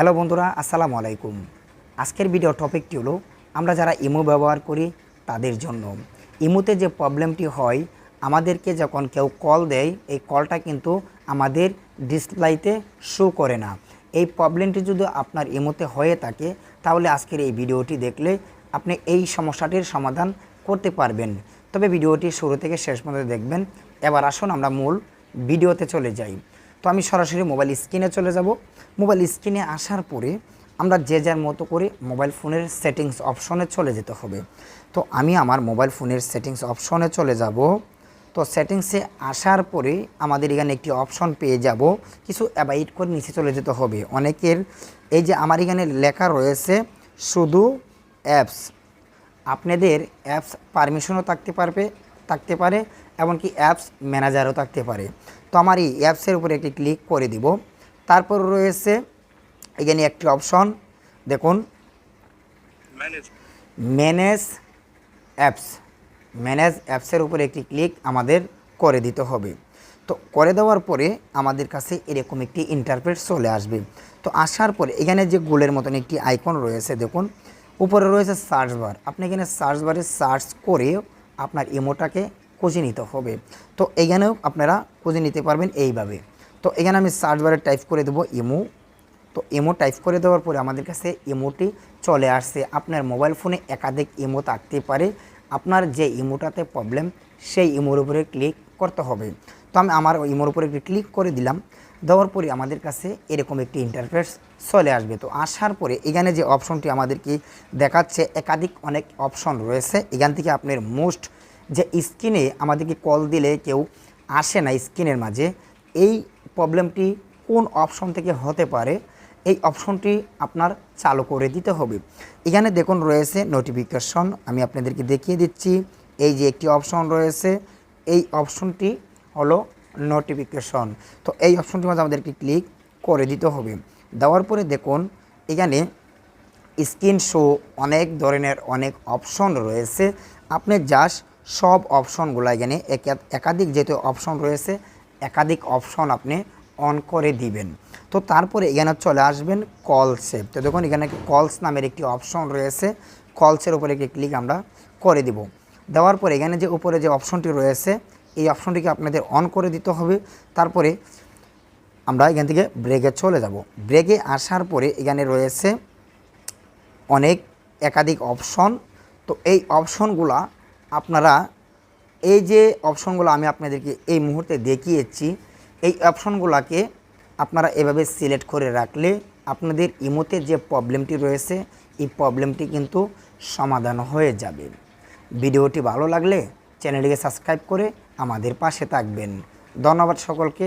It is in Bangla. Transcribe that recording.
হ্যালো বন্ধুরা, আসসালামু আলাইকুম। আজকের ভিডিও টপিকটি হলো, আমরা যারা ইমো ব্যবহার করি, তাদের জন্য। ইমোতে যে প্রবলেমটি হয়, আমাদেরকে যখন কেউ কল দেয়, এই কলটা কিন্তু আমাদের ডিসপ্লেতে শো করে না। এই প্রবলেমটি যদি আপনার ইমোতে হয়ে থাকে, তাহলে আজকের এই ভিডিওটি দেখলে আপনি এই সমস্যাটির সমাধান করতে পারবেন। তবে ভিডিওটি শুরু থেকে শেষ পর্যন্ত দেখবেন। এবার আসুন আমরা মূল ভিডিওতে চলে যাই। তো আমি সরাসরি মোবাইল স্ক্রিনে চলে যাব। মোবাইল স্ক্রিনে আসার পরে আমরা যে যার মতো করে মোবাইল ফোনের সেটিংস অপশনে চলে যেতে হবে। তো আমি আমার মোবাইল ফোনের সেটিংস অপশনে চলে যাব। তো সেটিংসে আসার পরে আমাদের এখানে একটি অপশন পেয়ে যাব। কিছু অ্যাবাইট করে নিচে চলে যেতে হবে। অনেকের এই যে আমার এখানে লেখা রয়েছে, শুধু অ্যাপস আপনাদের অ্যাপস পারমিশনও থাকতে পারবে, থাকতে পারে। এমনকি অ্যাপস ম্যানেজারও থাকতে পারে। তো আমার এই অ্যাপসের উপরে একটি ক্লিক করে দিব। তারপর রয়েছে এখানে একটি অপশন দেখুন। ম্যানেজ ম্যানেজ অ্যাপস ম্যানেজ অ্যাপসের উপরে একটি ক্লিক আমাদের করে দিতে হবে। তো করে দেওয়ার পরে আমাদের কাছে এরকম একটি ইন্টারপ্রেট চলে আসবে। তো আসার পরে এখানে যে গোলের মতন একটি আইকন রয়েছে দেখুন। উপরে রয়েছে সার্চ বার আপনি এখানে সার্চ বারে সার্চ করে আপনার ইমোটাকে খুঁজে নিতে হবে। তো এখানেও আপনারা খুঁজে নিতে পারবেন এইভাবে। তো এখানে আমি সার্চ বারে টাইপ করে দেবো ইমো তো ইমো টাইপ করে দেওয়ার পরে আমাদের কাছে ইমোটি চলে আসছে। আপনার মোবাইল ফোনে একাধিক ইমো থাকতে পারে। আপনার যে ইমোটাতে প্রবলেম সেই ইমোর উপরে ক্লিক করতে হবে। তো আমি আমার ইমোর উপরে একটি ক্লিক করে দিলাম। দেওয়ার পরে আমাদের কাছে এরকম একটি ইন্টারফেস চলে আসবে। তো আসার পরে এখানে যে অপশনটি আমাদেরকে দেখাচ্ছে, একাধিক অনেক অপশন রয়েছে। এখান থেকে আপনার মোস্ট যে স্ক্রিনে আমাদেরকে কল দিলে কেউ আসে না স্ক্রিনের মাঝে, এই প্রবলেমটি কোন অপশন থেকে হতে পারে? এই অপশনটি আপনার চালু করে দিতে হবে। এখানে দেখুন রয়েছে নোটিফিকেশন আমি আপনাদেরকে দেখিয়ে দিচ্ছি। এই যে একটি অপশন রয়েছে, এই অপশনটি হলো নোটিফিকেশন তো এই অপশনটির মধ্যে আমাদেরকে ক্লিক করে দিতে হবে। দেওয়ার পরে দেখুন, এখানে স্ক্রিন শো অনেক ধরনের অনেক অপশন রয়েছে। আপনি জাস্ট সব অপশনগুলো এখানে একা- একাধিক যেহেতু অপশন রয়েছে, একাধিক অপশন আপনি অন করে দিবেন। তো তারপরে এখানে চলে আসবেন কল সেভ তো দেখুন, এখানে কলস নামের একটি অপশন রয়েছে কলসের উপরে একটি ক্লিক আমরা করে দিব। দেওয়ার পরে এখানে যে উপরে যে অপশনটি রয়েছে, এই অপশনটিকে আপনাদের অন করে দিতে হবে। তারপরে আমরা এখান থেকে ব্রেকে চলে যাব। ব্রেকে আসার পরে এখানে রয়েছে অনেক একাধিক অপশন। তো এই অপশনগুলা আপনারা এই যে অপশনগুলো আমি আপনাদেরকে এই মুহূর্তে দেখিয়েছি, এই অপশনগুলোকে আপনারা এভাবে সিলেক্ট করে রাখলে আপনাদের ইমোতে যে প্রবলেমটি রয়েছে, এই প্রবলেমটি কিন্তু সমাধান হয়ে যাবে। ভিডিওটি ভালো লাগলে চ্যানেলটিকে সাবস্ক্রাইব করে আমাদের পাশে থাকবেন। ধন্যবাদ সকলকে।